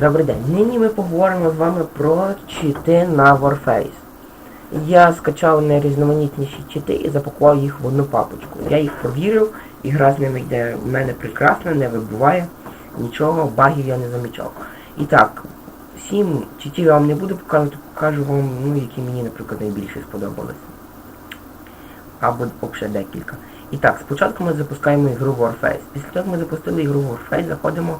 Добрий день. Нині ми поговоримо з вами про чити на Warface. Я скачав найрізноманітніші чити і запакував їх в одну папочку. Я їх провірив, і гра з ними йде в мене прекрасно, не вибуває, нічого, багів я не замічав. І так, сім читів я вам не буду показувати, покажу вам, ну, які мені, наприклад, найбільше сподобались. Або взагалі декілька. І так, спочатку ми запускаємо ігру Warface. Після того, як ми запустили ігру Warface, заходимо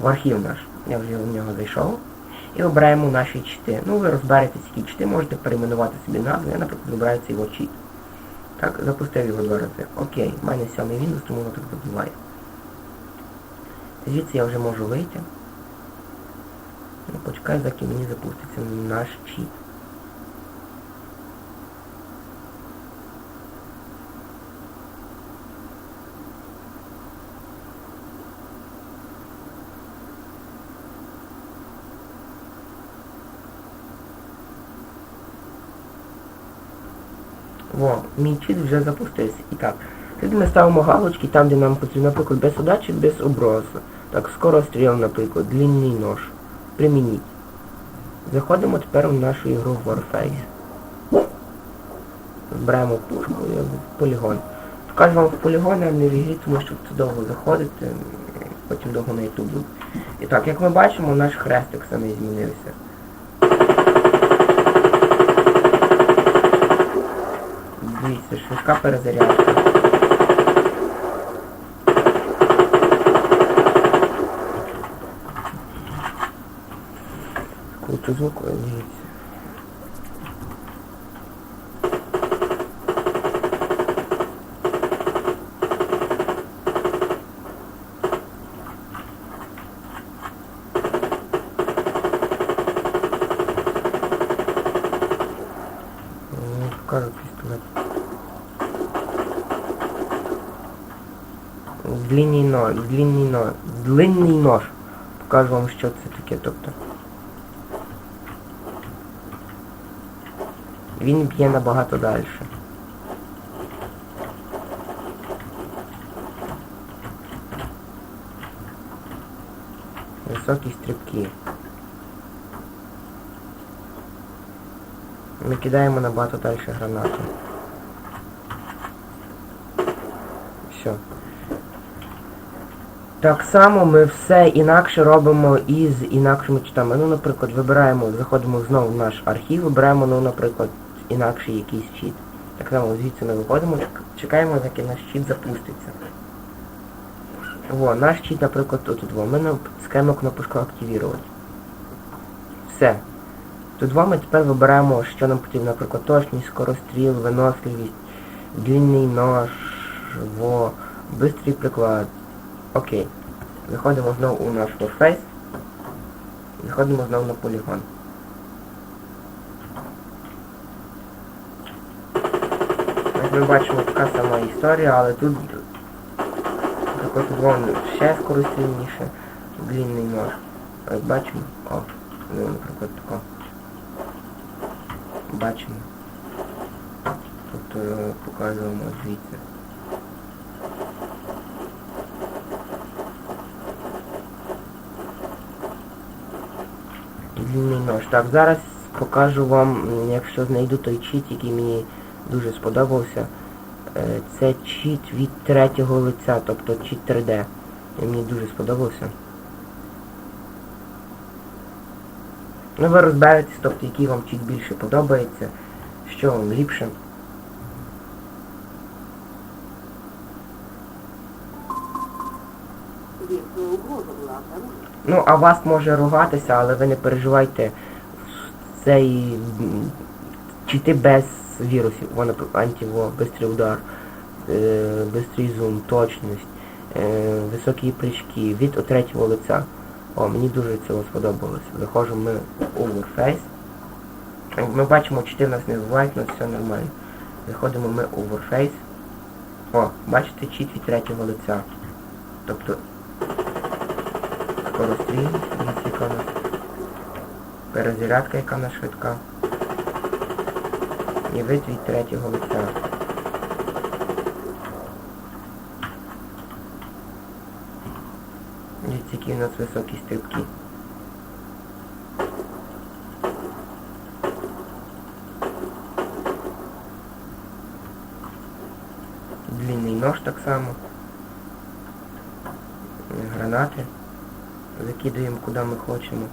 в архів наш. Я вже в нього зайшов. І обираємо наші чити. Ну, ви розберетесь, які чити, можете перейменувати собі назву. Я, наприклад, вибираю цей чит. Так, запустив його два рази. Окей, в мене сьомий Windows, тому воно так забуває. Звідси я вже можу вийти. Ну, почекаю, заки мені запуститься наш чит. Во, мій чит вже запустився. І так. Тут ми ставимо галочки там, де нам потрібно, наприклад, без удачі, без обросу. Так, скоростріл, наприклад, длинний нож. Примініть. Заходимо тепер в нашу ігру Warface. Збираємо пушку і в полігон. Покажу вам в полігон, а не в тому що це довго заходити, потім довго на ютуб буде. І так, як ми бачимо, наш хрестик саме змінився. Дивіться, швидка перезарядка. Кручу звук, дивіться. Длинний нож, длинний нож, длинний нож. Покажу вам, що це таке, тобто. Він б'є набагато далі. Високі стрибки. Ми кидаємо набагато далі гранату. Все. Так само ми все інакше робимо із інакшими читами. Ну, наприклад, вибираємо, заходимо знову в наш архів, вибираємо, ну, наприклад, інакший якийсь чіт. Так само звідси ми виходимо, чек- чекаємо, поки наш чіт запуститься. Во, наш чіт, наприклад, тут. Во. Ми натискаємо кнопочку активувати. Все. Тут два ми тепер вибираємо, що нам потрібно, наприклад, точність, скоростріл, виносливість, длинний нож, во, бистрий приклад. Окей. Заходимо знову у наш Warface. Заходимо знову на полігон. Як ми бачимо, така сама історія, але тут також вон ще скорострільніше, длинний нож. Ось бачимо? О, ну, наприклад, тако. Бачимо. Тобто показуємо звідси. Длинний нож. Так, зараз покажу вам, якщо знайду той чіт, який мені дуже сподобався. Е, Це чіт від третього лиця, тобто чіт 3D. Він мені дуже сподобався. Ну ви розберетесь, тобто який вам чіт більше подобається, що вам ліпше. Ну, а вас може ругатися, але ви не переживайте. Цей чити без вірусів. Воно антиво, бистрий удар, е, бистрий зум, точність, е, високі прыжки від третього лиця. О, мені дуже цього сподобалося. Заходжу ми у Warface. Ми бачимо, чити в нас не бувають, нас все нормально. Заходимо ми у Warface. О, бачите, чит від третього лиця. Тобто скорострільність, дивіться, нас перезарядка, яка в нас швидка. І вид від третього лиця. Дивіться, у нас високі стрибки. Длинний нож так само. Гранати. Закидуємо куди ми хочемо.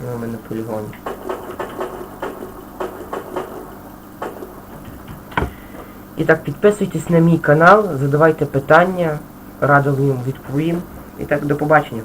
Ну, у мене полігон. І так, підписуйтесь на мій канал, задавайте питання, радо їм відповім. І так, до побачення.